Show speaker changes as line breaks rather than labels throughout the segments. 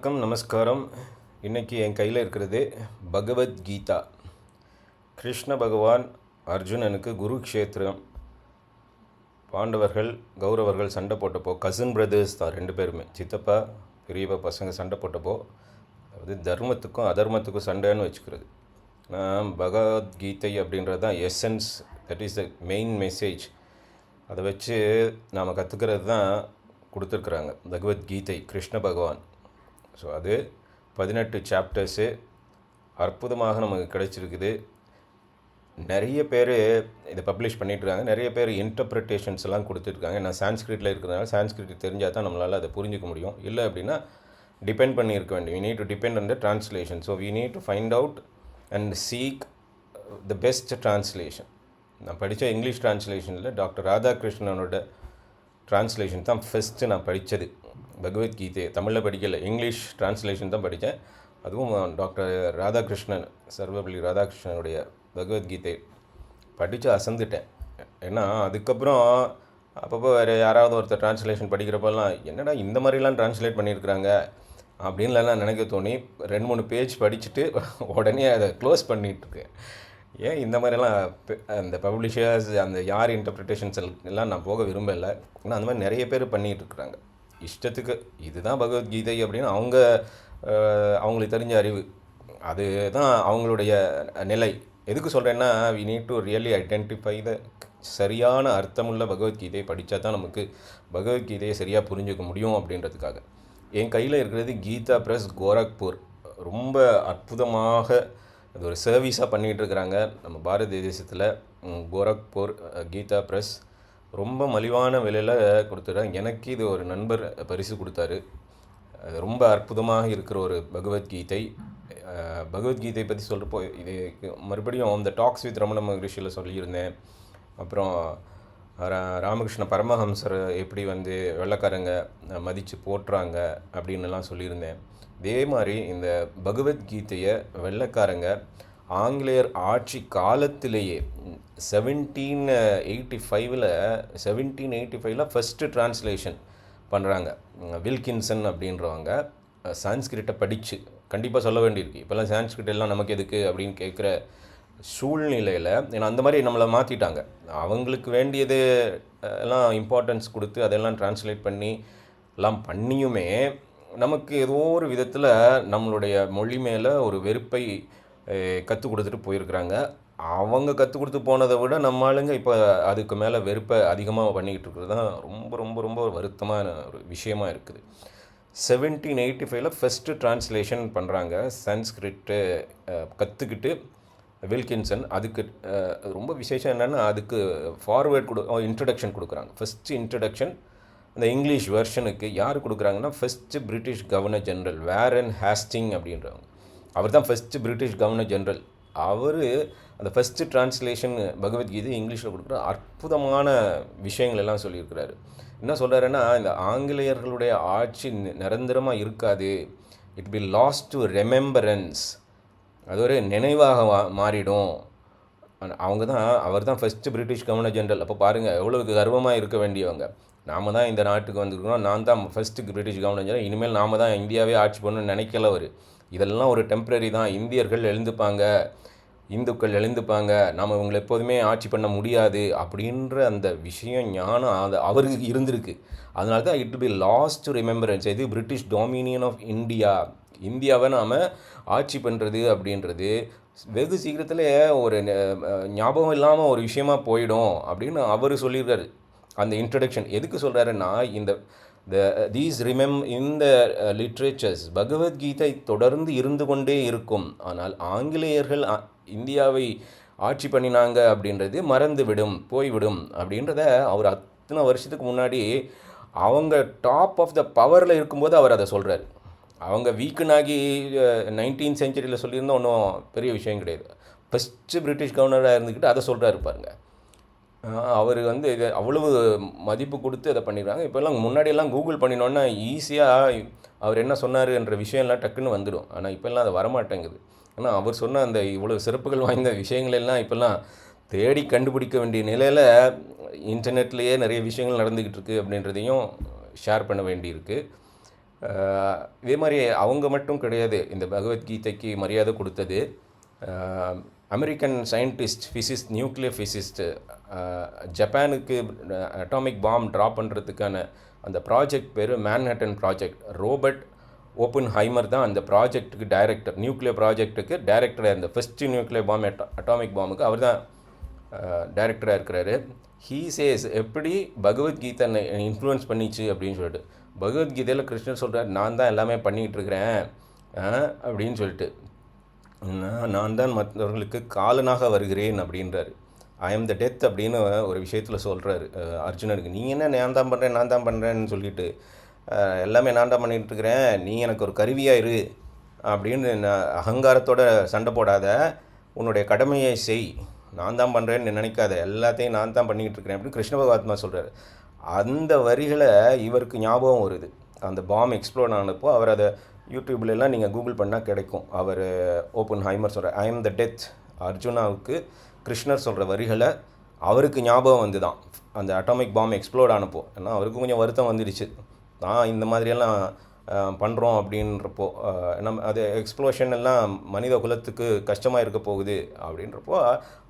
வணக்கம் நமஸ்காரம். இன்னைக்கு என் கையில் இருக்கிறது பகவத்கீதா கிருஷ்ண பகவான் அர்ஜுனனுக்கு குருக்ஷேத்திரம். பாண்டவர்கள் கௌரவர்கள் சண்டை போட்டப்போ கசின் பிரதர்ஸ் தான் ரெண்டு பேருமே. சித்தப்பா பெரியப்பா பசங்க சண்டை போட்டப்போ அது தர்மத்துக்கும் அதர்மத்துக்கும் சண்டைன்னு வச்சுக்கிறது. நான் பகவத்கீதை அப்படின்றது தான் essence that is the main message அதை வச்சு நாம் கற்றுக்கிறது தான் கொடுத்துருக்குறாங்க பகவத்கீதை கிருஷ்ண பகவான். ஸோ அது பதினெட்டு சாப்டர்ஸு அற்புதமாக நமக்கு கிடைச்சிருக்குது. நிறைய பேர் இதை பப்ளிஷ் பண்ணிகிட்ருக்காங்க நிறைய பேர் இன்டர்பிரிட்டேஷன்ஸ் எல்லாம் கொடுத்துருக்காங்க நான் சான்ஸ்கிரிட்டில் இருக்கிறதுனால சான்ஸ்கிரிட் தெரிஞ்சால் தான் நம்மளால் அதை புரிஞ்சிக்க முடியும். இல்லை அப்படின்னா டிபெண்ட் பண்ணியிருக்க வேண்டும் we need to depend on the translation so we need to find out and seek the best translation நான் படித்த இங்கிலீஷ் ட்ரான்ஸ்லேஷனில் டாக்டர் ராதாகிருஷ்ணனோட ட்ரான்ஸ்லேஷன் தான் ஃபஸ்ட்டு நான் படித்தது பகவத்கீதை தமிழில் படிக்கலை இங்கிலீஷ் ட்ரான்ஸ்லேஷன் தான் படித்தேன். அதுவும் டாக்டர் ராதாகிருஷ்ணன் சர்வபள்ளி ராதாகிருஷ்ணனுடைய பகவத்கீதை படித்து அசந்துட்டேன். ஏன்னா அதுக்கப்புறம் அப்பப்போ வேறு யாராவது ஒருத்தர் ட்ரான்ஸ்லேஷன் படிக்கிறப்பெல்லாம் என்னடா இந்த மாதிரிலாம் ட்ரான்ஸ்லேட் பண்ணியிருக்கிறாங்க? அப்படின்லாம் நினைக்க தோணி ரெண்டு மூணு பேஜ் படிச்சுட்டு உடனே அதை க்ளோஸ் பண்ணிகிட்ருக்கேன் ஏன் இந்த மாதிரிலாம் அந்த பப்ளிஷர்ஸ் அந்த யார் இன்டர்பிரிட்டேஷன்ஸ் எல்லாம் நான் போக விரும்பலை. ஏன்னா அந்த மாதிரி நிறைய பேர் பண்ணிகிட்டு இருக்கிறாங்க. இஷ்டத்துக்கு இதுதான் பகவத்கீதை அப்படின்னு அவங்க அவங்களுக்கு தெரிஞ்ச அறிவு. அதுதான் அவங்களுடைய நிலை. எதுக்கு சொல்கிறேன்னா we need to really identify the சரியான அர்த்தமுள்ள பகவத்கீதையை படித்தா தான் நமக்கு பகவத்கீதையை சரியாக புரிஞ்சுக்க முடியும் அப்படின்றதுக்காக. என் கையில் இருக்கிறது கீதா ப்ரெஸ் கோரக்பூர். ரொம்ப அற்புதமாக அது ஒரு சர்வீஸாக பண்ணிகிட்டு இருக்கிறாங்க. நம்ம பாரத தேசத்தில் கோரக்பூர் கீதா ப்ரெஸ் ரொம்ப மலிவான விலையில் கொடுத்துட்றாங்க எனக்கு இது ஒரு நண்பர் பரிசு கொடுத்தாரு. அது ரொம்ப அற்புதமாக இருக்கிற ஒரு பகவத்கீதை. பகவத்கீதை பற்றி சொல்கிறப்போ இது மறுபடியும் இந்த டாக்ஸ் வித் ரமண மகரிஷியில் சொல்லியிருந்தேன். அப்புறம் ராமகிருஷ்ண பரமஹம்சர் எப்படி வந்து வெள்ளக்காரங்க மதித்து போட்டுறாங்க அப்படின்னுலாம் சொல்லியிருந்தேன். இதே மாதிரி இந்த பகவத்கீதையை வெள்ளக்காரங்க ஆங்கிலேயர் ஆட்சி காலத்திலேயே செவன்டீன் எயிட்டி ஃபைவ்ல செவன்டீன் எயிட்டி ஃபைவ்ல ஃபஸ்ட்டு ட்ரான்ஸ்லேஷன் பண்ணுறாங்க வில்கின்சன் அப்படின்றவங்க சான்ஸ்கிரிட்டை படித்து கண்டிப்பாக சொல்ல வேண்டியிருக்கு. இப்போல்லாம் சான்ஸ்கிரிட் எல்லாம் நமக்கு எதுக்கு அப்படின்னு கேட்குற சூழ்நிலையில் ஏன்னா அந்த மாதிரி நம்மளை மாற்றிட்டாங்க அவங்களுக்கு வேண்டியது எல்லாம் இம்பார்ட்டன்ஸ் கொடுத்து அதெல்லாம் ட்ரான்ஸ்லேட் பண்ணி எல்லாம் பண்ணியுமே நமக்கு ஏதோ ஒரு விதத்தில் நம்மளுடைய மொழி மேலே ஒரு வெறுப்பை கற்றுக் கொடுத்துட்டு போயிருக்கிறாங்க. அவங்க கற்றுக் கொடுத்து போனதை விட நம்ம ஆளுங்க இப்போ அதுக்கு மேலே வெறுப்பை அதிகமாக பண்ணிக்கிட்டு இருக்கிறது தான் ரொம்ப ரொம்ப ரொம்ப வருத்தமான ஒரு விஷயமா இருக்குது. செவன்டீன் எயிட்டி ஃபைவ்ல ஃபஸ்ட்டு ட்ரான்ஸ்லேஷன் பண்ணுறாங்க சன்ஸ்கிரிட்டு கற்றுக்கிட்டு வில்கின்சன் அதுக்கு ரொம்ப விசேஷம் என்னென்னா அதுக்கு ஃபார்வேர்ட் கொடு இன்ட்ரடக்ஷன் கொடுக்குறாங்க. ஃபஸ்ட்டு இன்ட்ரடக்ஷன் அந்த இங்கிலீஷ் வெர்ஷனுக்கு யார் கொடுக்குறாங்கன்னா first British governor general Warren Hasting அப்படின்றவங்க. அவர் தான் ஃபஸ்ட்டு பிரிட்டிஷ் கவர்னர் ஜென்ரல் அவர் அந்த ஃபஸ்ட்டு ட்ரான்ஸ்லேஷன் பகவத்கீதை இங்கிலீஷில் கொடுக்குற அற்புதமான விஷயங்கள் எல்லாம் சொல்லியிருக்கிறாரு. என்ன சொல்கிறாருன்னா இந்த ஆங்கிலேயர்களுடைய ஆட்சி நிரந்தரமாக இருக்காது. It be last to remembrance அது ஒரு நினைவாக மாறிடும். அவங்க தான் அவர் தான் ஃபஸ்ட்டு பிரிட்டிஷ் கவர்னர் ஜென்ரல் அப்போ பாருங்கள் எவ்வளோ கர்வமாக இருக்க வேண்டியவங்க. நாம தான் இந்த நாட்டுக்கு வந்திருக்கிறோம். நான் தான் ஃபஸ்ட்டு பிரிட்டிஷ் கவர்னர் ஜென்ரல் இனிமேல் நாம தான் இந்தியாவே ஆட்சி பண்ணணும்னு நினைக்கல அவர். இதெல்லாம் ஒரு டெம்ப்ரரி தான். இந்தியர்கள் எழுந்துப்பாங்க. இந்துக்கள் எழுந்துப்பாங்க நாம் இவங்களை எப்போதுமே ஆட்சி பண்ண முடியாது அப்படின்ற அந்த விஷயம் ஞானம் அது அவருக்கு இருந்திருக்கு. அதனால தான் it be last to remembrance இது பிரிட்டிஷ் டொமினியன் ஆஃப் இந்தியா இந்தியாவை நாம் ஆட்சி பண்ணுறது அப்படின்றது வெகு சீக்கிரத்தில் ஒரு ஞாபகம் இல்லாமல் ஒரு விஷயமா போயிடும் அப்படின்னு அவர் சொல்லியிருக்காரு. அந்த இன்ட்ரடக்ஷன் எதுக்கு சொல்கிறாருன்னா இந்த த தீஸ் ரிமெம் இந்த லிட்ரேச்சர்ஸ் பகவத்கீதை தொடர்ந்து இருந்து கொண்டே இருக்கும். ஆனால் ஆங்கிலேயர்கள் இந்தியாவை ஆட்சி பண்ணினாங்க அப்படின்றது மறந்து விடும் போய்விடும் அப்படின்றத அவர் அத்தனை வருஷத்துக்கு முன்னாடி அவங்க டாப் ஆஃப் த பவரில் இருக்கும்போது அவர் அதை சொல்கிறார் அவங்க வீக்குனாகி நைன்டீன் செஞ்சுரியில் சொல்லியிருந்தால் ஒன்றும் பெரிய விஷயம் கிடையாது. ஃபஸ்ட்டு பிரிட்டிஷ் கவர்னராக இருந்துக்கிட்டு அதை சொல்கிறாரு பாருங்கள் அவர் வந்து இது அவ்வளவு மதிப்பு கொடுத்து அதை பண்ணிடுறாங்க இப்போல்லாம் முன்னாடியெல்லாம் கூகுள் பண்ணினோன்னா ஈஸியாக அவர் என்ன சொன்னாருன்ற விஷயம்லாம் டக்குன்னு வந்துடும். ஆனால் இப்போல்லாம் அது வரமாட்டேங்குது. ஆனால் அவர் சொன்ன அந்த இவ்வளோ சிறப்புகள் வாய்ந்த விஷயங்களெல்லாம் இப்போல்லாம் தேடி கண்டுபிடிக்க வேண்டிய நிலையில் இன்டர்நெட்லேயே நிறைய விஷயங்கள் நடந்துக்கிட்டு இருக்குது அப்படின்றதையும் ஷேர் பண்ண வேண்டியிருக்கு. இதே மாதிரி அவங்க மட்டும் கிடையாது. இந்த பகவத்கீதைக்கு மரியாதை கொடுத்தது. American scientist physicist nuclear physicist ஜப்பானுக்கு அட்டாமிக் பாம் ட்ரா பண்ணுறதுக்கான அந்த ப்ராஜெக்ட் பேர் Manhattan project Robert Oppenheimer தான் அந்த ப்ராஜெக்ட்டுக்கு டைரக்டர். நியூக்ளியர் ப்ராஜெக்ட்டுக்கு டைரக்டராக இருந்த ஃபஸ்ட்டு நியூக்ளியர் பாம் அட்டாமிக் பாம்புக்கு அவர் தான் டைரக்டராக இருக்கிறாரு. ஹீ சேஸ் எப்படி பகவத்கீதை இன்ஃப்ளூயன்ஸ் பண்ணிச்சு அப்படின்னு சொல்லிட்டு. பகவத்கீதையில் கிருஷ்ணர் சொல்கிறார் நான் தான் எல்லாமே பண்ணிக்கிட்டு இருக்கிறேன். அப்படின்னு சொல்லிட்டு. நான் நான் தான் மற்றவர்களுக்கு காலனாக வருகிறேன் அப்படின்றாரு. ஐ எம் த டெத் அப்படின்னு ஒரு விஷயத்தில் சொல்கிறாரு அர்ஜுனனுக்கு. நீ என்ன நான் தான் பண்ணுறேன் நான் தான் பண்ணுறேன்னு சொல்லிட்டு எல்லாமே நான் தான் பண்ணிகிட்டு இருக்கிறேன் நீ எனக்கு ஒரு கருவியாக இரு அப்படின்னு நான் அகங்காரத்தோட சண்டை போடாத. உன்னுடைய கடமையை செய். நான் தான் பண்ணுறேன்னு நினைக்காத. எல்லாத்தையும் நான் தான் பண்ணிக்கிட்டு இருக்கிறேன் அப்படின்னு கிருஷ்ண பகவாத்மா சொல்கிறார் அந்த வரிகளை இவருக்கு ஞாபகம் வருது. அந்த பாம் எக்ஸ்ப்ளோர் ஆனப்போ அவர் அதை யூடியூப்லலாம் நீங்கள் கூகுள் பண்ணால் கிடைக்கும். அவர் ஓப்பன் ஹைமர் சொல்கிற ஐ எம் த டெத் அர்ஜுனாவுக்கு கிருஷ்ணர் சொல்கிற வரிகளை அவருக்கு ஞாபகம் வந்து தான் அந்த அட்டாமிக் பாம் எக்ஸ்ப்ளோர்ட் ஆனப்போ ஏன்னா அவருக்கு கொஞ்சம் வருத்தம் வந்துடுச்சு. நான் இந்த மாதிரியெல்லாம் பண்ணுறோம் அப்படின்றப்போ நம்ம அது எக்ஸ்ப்ளோஷன் எல்லாம் மனித குலத்துக்கு கஷ்டமாக இருக்க போகுது அப்படின்றப்போ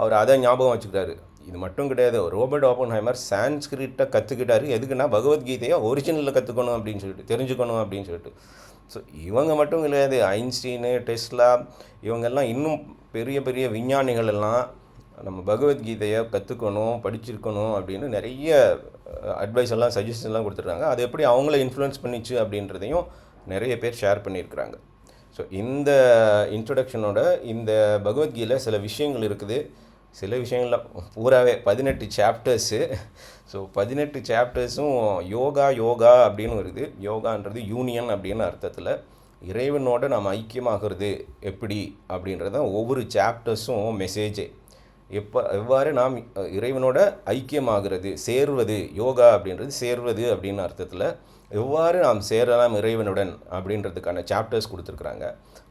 அவர் அதை ஞாபகம் வச்சுக்கிறாரு. இது மட்டும் கிடையாது ரோபர்ட் ஓப்பன் ஹைமர் சான்ஸ்கிரிட்டை கற்றுக்கிட்டாரு எதுக்குன்னா பகவத்கீதையை ஒரிஜினலில் கற்றுக்கணும் அப்படின்னு சொல்லிட்டு தெரிஞ்சுக்கணும் அப்படின்னு சொல்லிட்டு. ஸோ இவங்க மட்டும் கிடையாது ஐன்ஸ்டீனு டெஸ்லா இவங்கெல்லாம் இன்னும் பெரிய பெரிய விஞ்ஞானிகள் எல்லாம் நம்ம பகவத்கீதையை கற்றுக்கணும் படிச்சிருக்கணும் அப்படின்னு நிறைய அட்வைஸ் எல்லாம் சஜஷன்லாம் கொடுத்துருக்காங்க. அது எப்படி அவங்கள இன்ஃப்ளூயன்ஸ் பண்ணிச்சு அப்படின்றதையும் நிறைய பேர் ஷேர் பண்ணியிருக்கிறாங்க. ஸோ இந்த இன்ட்ரொடக்ஷனோட இந்த பகவத்கீதையில் சில விஷயங்கள் இருக்குது. சில விஷயங்களில் பூராவே பதினெட்டு சாப்டர்ஸு ஸோ பதினெட்டு சாப்டர்ஸும் யோகா யோகா அப்படின்னு வருது. யோகான்றது யூனியன் அப்படின்னு அர்த்தத்தில். இறைவனோட நாம் ஐக்கியமாகிறது எப்படி அப்படின்றது தான் ஒவ்வொரு சாப்டர்ஸும் மெசேஜே எப்போ எவ்வாறு நாம் இறைவனோட ஐக்கியமாகிறது சேர்வது யோகா அப்படின்றது சேர்வது அப்படின்னு அர்த்தத்தில் எவ்வாறு நாம் சேரலாம் இறைவனுடன் அப்படின்றதுக்கான சாப்டர்ஸ் கொடுத்துருக்குறாங்க.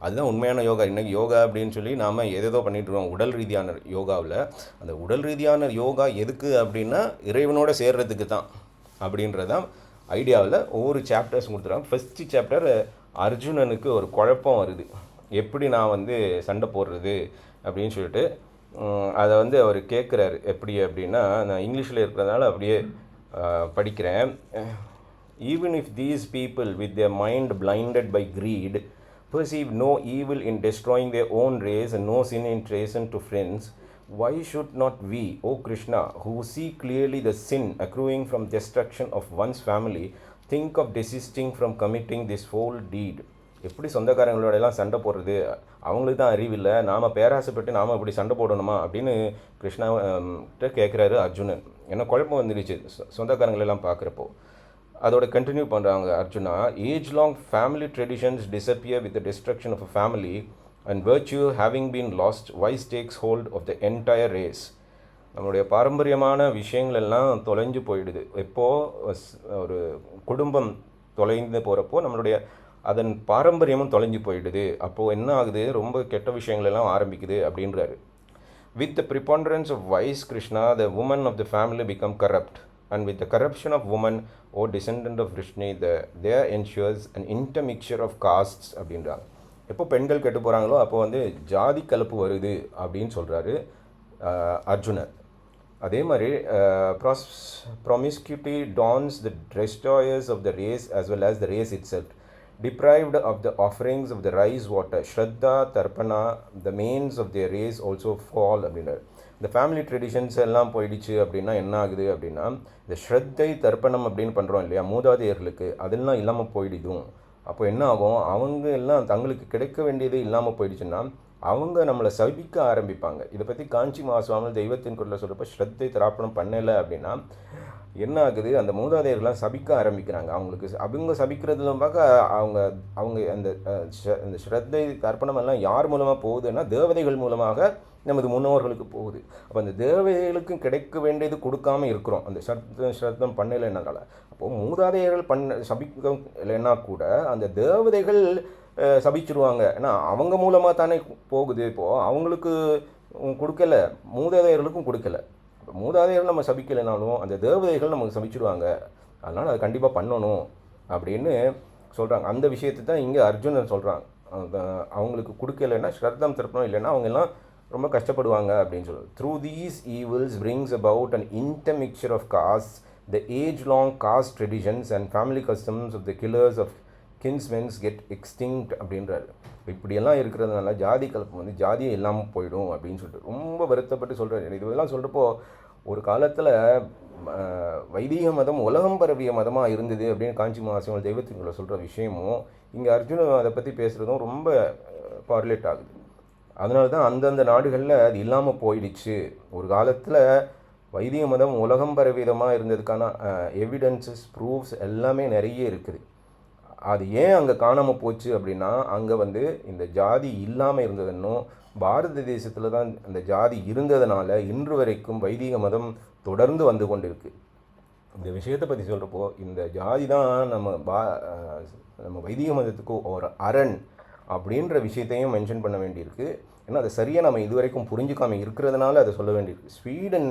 அதுதான் உண்மையான யோகா. இன்றைக்கி யோகா அப்படின்னு சொல்லி நாம் எதேதோ பண்ணிட்டு இருக்கோம். உடல் ரீதியான யோகாவில். அந்த உடல் ரீதியான யோகா எதுக்கு அப்படின்னா இறைவனோட சேர்றதுக்கு தான் அப்படின்றதான் ஐடியாவில் ஒவ்வொரு சாப்டர்ஸ் கொடுத்துருக்காங்க. ஃபஸ்ட்டு சாப்டர் அர்ஜுனனுக்கு ஒரு குழப்பம் வருது. எப்படி நான் வந்து சண்டை போடுறது அப்படின்னு சொல்லிட்டு அதை வந்து அவர் கேட்குறாரு. எப்படி அப்படின்னா நான் இங்கிலீஷில் இருக்கிறதுனால அப்படியே படிக்கிறேன். Even if these people with their mind blinded by greed perceive no evil in destroying their own race and no sin in treason to friends why should not we o krishna who see clearly the sin accruing from destruction of one's family think of desisting from committing this foul deed எப்படி சொந்தக்காரங்களோட எல்லாம் சண்டை போடுறது அவங்களுக்கு தான் அறிவில்லை நாம் பேராசைப்பட்டு நாம் இப்படி சண்டை போடணுமா அப்படின்னு கிருஷ்ணா ஹம், கிட்ட கேட்குறாரு அர்ஜுனன் என்ன குழப்பம் வந்துடுச்சு சொ- சொந்தக்காரங்களெல்லாம் பார்க்குறப்போ அதோட கண்டினியூ பண்ணுறாங்க Arjuna. Age long family traditions disappear with destruction of a family and virtue having been lost vice takes hold of the entire race நம்மளுடைய பாரம்பரியமான விஷயங்கள் எல்லாம் தொலைஞ்சு போயிடுது. எப்போது ஒரு குடும்பம் தொலைந்து போகிறப்போ நம்மளுடைய அதன் பாரம்பரியமும் தொலைஞ்சு போயிடுது. அப்போது என்ன ஆகுது? ரொம்ப கெட்ட விஷயங்கள் எல்லாம் ஆரம்பிக்குது அப்படின்றாரு. With the preponderance of vice Krishna the women of the family become corrupt and with the corruption of women O descendant of Vrishni the there ensures and intermixture of castes அப்படின்றாங்க எப்போ பெண்கள் கெட்டு போகிறாங்களோ அப்போ வந்து ஜாதி கலப்பு வருது அப்படின்னு சொல்கிறாரு அர்ஜுனர் அதே மாதிரி pros promiscuity dance the destroyers of the race as well as the race itself deprived of the offerings of the rice water shraddha tarpana the mains of their race also fall அப்படின்றார் இந்த family traditions எல்லாம் போயிடுச்சு அப்படின்னா என்ன ஆகுது அப்படின்னா இந்த ஸ்ரத்தை தர்ப்பணம் அப்படின்னு பண்ணுறோம் இல்லையா மூதாதையர்களுக்கு அதெல்லாம் இல்லாமல் போயிடுதும். அப்போ என்ன ஆகும்? அவங்க எல்லாம் தங்களுக்கு கிடைக்க வேண்டியது இல்லாமல் போயிடுச்சுன்னா அவங்க நம்மளை சபிக்க ஆரம்பிப்பாங்க. இதை பற்றி காஞ்சி மாசுவாமல் தெய்வத்தின் குரலில் சொல்கிறப்ப ஸ்ரத்தை தராப்பணம் பண்ணலை அப்படின்னா என்ன ஆகுது? அந்த மூதாதையர்கள்லாம் சபிக்க ஆரம்பிக்கிறாங்க. அவங்களுக்கு ச- அவங்க சபிக்கிறதுல பார்க்க அவங்க அவங்க அந்த அந்த ஸ்ரத்தை தர்ப்பணம் எல்லாம் யார் மூலமாக போகுதுன்னா தேவதைகள் மூலமாக நமது முன்னோர்களுக்கு போகுது. அப்போ அந்த தேவதைகளுக்கும் கிடைக்க வேண்டியது கொடுக்காம இருக்கிறோம். அந்த ஸ்ரத்த ஸ்ரத்தம் பண்ணலைன்னால அப்போது மூதாதையர்கள் பண்ண சபிக்க இல்லைன்னா கூட அந்த தேவதைகள் சபிச்சிருவாங்க. ஏன்னா அவங்க மூலமாக தானே போகுது. இப்போது அவங்களுக்கு கொடுக்கல. மூதாதையர்களுக்கும் கொடுக்கல. மூதாதையர்கள் நம்ம சபிக்கலைனாலும் அந்த தேவதைகள் நமக்கு சபிச்சிடுவாங்க அதனால் அதை கண்டிப்பாக பண்ணணும் அப்படின்னு சொல்கிறாங்க அந்த விஷயத்தை தான் இங்கே அர்ஜுனன் சொல்கிறாங்க அவங்களுக்கு கொடுக்கலைன்னா ஸ்ரத்தம் திருப்பணும் இல்லைன்னா அவங்க எல்லாம் ரொம்ப கஷ்டப்படுவாங்க அப்படின்னு சொல்லி. Through these evils brings about and intermixture of caste the age long caste traditions and family customs of the killers of kinsmens get extinct அப்படின்றாரு. இப்படியெல்லாம் இருக்கிறதுனால ஜாதி கலப்பு வந்து ஜாதியே இல்லாமல் போயிடும் அப்படின்னு சொல்லிட்டு ரொம்ப வருத்தப்பட்டு சொல்கிறாரு இதெல்லாம் சொல்கிறப்போ ஒரு காலத்தில் வைதிக மதம் உலகம் பரவிய மதமாக இருந்தது அப்படின்னு காஞ்சி மகாசிவங்கள் தெய்வத்திங்களை சொல்கிற விஷயமும் இங்கே அர்ஜுனன் அதை பற்றி பேசுகிறதும் ரொம்ப பார்லேட் ஆகுது. அதனால தான் அந்தந்த நாடுகளில் அது இல்லாமல் போயிடுச்சு. ஒரு காலத்தில் வைதிக மதம் உலகம் பரவிதமாக இருந்ததுக்கான எவிடன்சஸ் ப்ரூஃப்ஸ் எல்லாமே நிறைய இருக்குது. அது ஏன் அங்கே காணாமல் போச்சு அப்படின்னா அங்கே வந்து இந்த ஜாதி இல்லாமல் இருந்ததுன்னும் பாரத தேசத்தில் தான் அந்த ஜாதி இருந்ததுனால இன்று வரைக்கும் வைதிக மதம் தொடர்ந்து வந்து கொண்டிருக்கு. இந்த விஷயத்தை பற்றி சொல்கிறப்போ இந்த ஜாதி தான் நம்ம பா நம்ம வைதிக மதத்துக்கு ஒரு அரண் அப்படின்ற விஷயத்தையும் மென்ஷன் பண்ண வேண்டியிருக்கு. ஏன்னா அதை சரியாக நம்ம இதுவரைக்கும் புரிஞ்சுக்காமல் இருக்கிறதுனால அதை சொல்ல வேண்டியிருக்கு. ஸ்வீடன்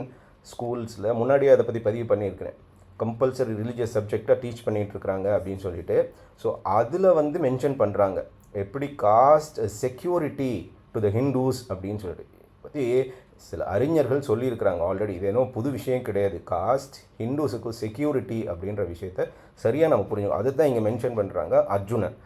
ஸ்கூல்ஸில் முன்னாடியே அதை பற்றி பதிவு பண்ணியிருக்கிறேன். கம்பல்சரி ரிலீஜியஸ் சப்ஜெக்டாக டீச் பண்ணிகிட்ருக்குறாங்க அப்படின்னு சொல்லிட்டு. ஸோ அதில் வந்து மென்ஷன் பண்ணுறாங்க எப்படி caste security to the Hindus அப்படின்னு சொல்லிட்டு. பற்றி சில அறிஞர்கள் சொல்லியிருக்கிறாங்க ஆல்ரெடி இது ஏதோ புது விஷயம் கிடையாது. காஸ்ட் ஹிந்துஸுக்கு செக்யூரிட்டி அப்படின்ற விஷயத்த சரியாக நம்ம புரிஞ்சுக்கணும். அதுதான் இங்கே மென்ஷன் பண்ணுறாங்க அர்ஜுனன்.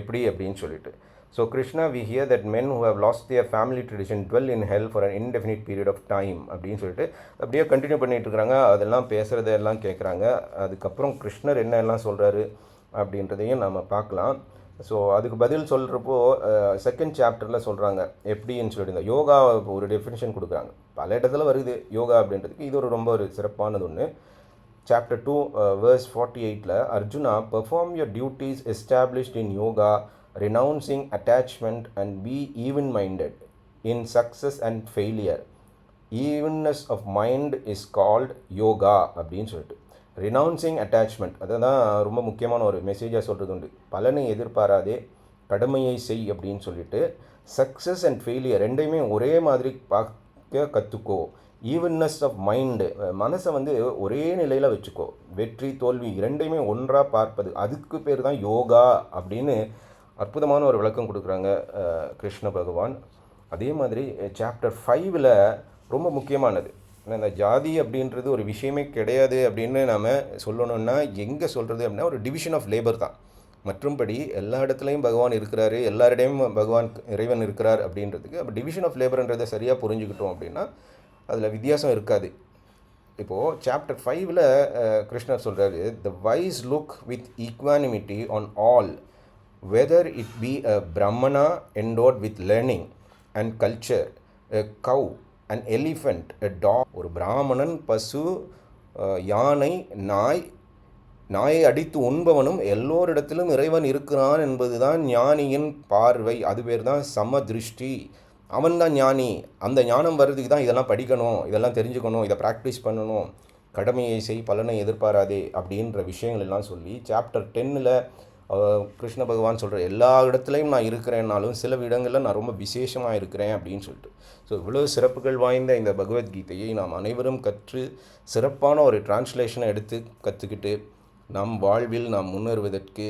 எப்படி அப்படின்னு சொல்லிட்டு. So Krishna we hear that men who have lost their family tradition dwell in hell for an indefinite period of time அப்படின்னு சொல்லிட்டு அப்படியே கண்டினியூ பண்ணிட்டு இருக்கிறாங்க அதெல்லாம் பேசுகிறதெல்லாம் கேட்குறாங்க அதுக்கப்புறம் கிருஷ்ணர் என்ன எல்லாம் சொல்கிறாரு அப்படின்றதையும் நம்ம பார்க்கலாம். ஸோ அதுக்கு பதில் சொல்கிறப்போ செகண்ட் சாப்டரில் சொல்கிறாங்க எப்படின்னு சொல்லிட்டு இந்த யோகா ஒரு டெஃபினிஷன் கொடுக்குறாங்க. பல இடத்துல வருது யோகா அப்படின்றதுக்கு. இது ஒரு ரொம்ப ஒரு சிறப்பானது ஒன்று சாப்டர் டூ வேர்ஸ் ஃபார்ட்டி எயிட்டில் Arjuna perform your duties established in yoga renouncing attachment and be even minded in success and failure evenness of mind is called yoga அப்படின்னு சொல்லிட்டு. ரினவுன்சிங் அட்டாச்மெண்ட் அதுதான் ரொம்ப முக்கியமான ஒரு மெசேஜாக சொல்கிறது உண்டு. பலனை எதிர்பாராதே கடமையை செய் அப்படின்னு சொல்லிட்டு சக்ஸஸ் அண்ட் ஃபெயிலியர் ரெண்டையுமே ஒரே மாதிரி பார்க்க கற்றுக்கோ ஈவன்னஸ் ஆஃப் மைண்டு மனசை வந்து ஒரே நிலையில் வச்சுக்கோ. வெற்றி தோல்வி இரண்டையுமே ஒன்றாக பார்ப்பது அதுக்கு பேர் தான் யோகா அப்படின்னு அற்புதமான ஒரு விளக்கம் கொடுக்குறாங்க கிருஷ்ண பகவான். அதே மாதிரி சாப்டர் ஃபைவ்ல ரொம்ப முக்கியமானது. ஏன்னா இந்த ஜாதி அப்படின்றது ஒரு விஷயமே கிடையாது அப்படின்னு நாம் சொல்லணும்னா எங்கே சொல்கிறது அப்படின்னா ஒரு டிவிஷன் ஆஃப் லேபர் தான். மற்றும்படி எல்லா இடத்துலையும் பகவான் இருக்கிறாரு எல்லாரிடையும் பகவான் இறைவன் இருக்கிறார் அப்படின்றதுக்கு அப்போ டிவிஷன் ஆஃப் லேபர்ன்றதை சரியாக புரிஞ்சுக்கிட்டோம் அப்படின்னா அதில் வித்தியாசம் இருக்காது. இப்போது சாப்டர் ஃபைவ்ல கிருஷ்ணர் சொல்கிறாரு the wise look with equanimity on all whether it be a Brahmana endowed with learning and culture a cow, and elephant, a dog, ஒரு பிராமணன் பசு யானை நாய் நாயை அடித்து உண்பவனும் எல்லோரிடத்திலும் இறைவன் இருக்கிறான் என்பதுதான் ஞானியின் பார்வை. அது பேர் தான் சம திருஷ்டி அவன் தான் ஞானி. அந்த ஞானம் வர்றதுக்கு தான் இதெல்லாம் படிக்கணும் இதெல்லாம் தெரிஞ்சுக்கணும் இதை ப்ராக்டிஸ் பண்ணணும். கடமையை செய் பலனை எதிர்பாராதே அப்படின்ற விஷயங்கள் எல்லாம் சொல்லி சாப்டர் டென்னில் கிருஷ்ண பகவான் சொல்கிற எல்லா இடத்துலையும் நான் இருக்கிறேன்னாலும் சில இடங்களில் நான் ரொம்ப விசேஷமாக இருக்கிறேன் அப்படின்னு சொல்லிட்டு. ஸோ இவ்வளோ சிறப்புகள் வாய்ந்த இந்த பகவத்கீதையை நாம் அனைவரும் கற்று சிறப்பான ஒரு டிரான்ஸ்லேஷனை எடுத்து கற்றுக்கிட்டு நம் வாழ்வில் நாம் முன்னேறுவதற்கு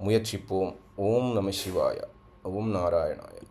முயற்சிப்போம். ஓம் நம சிவாயா. ஓம் நாராயணாயா.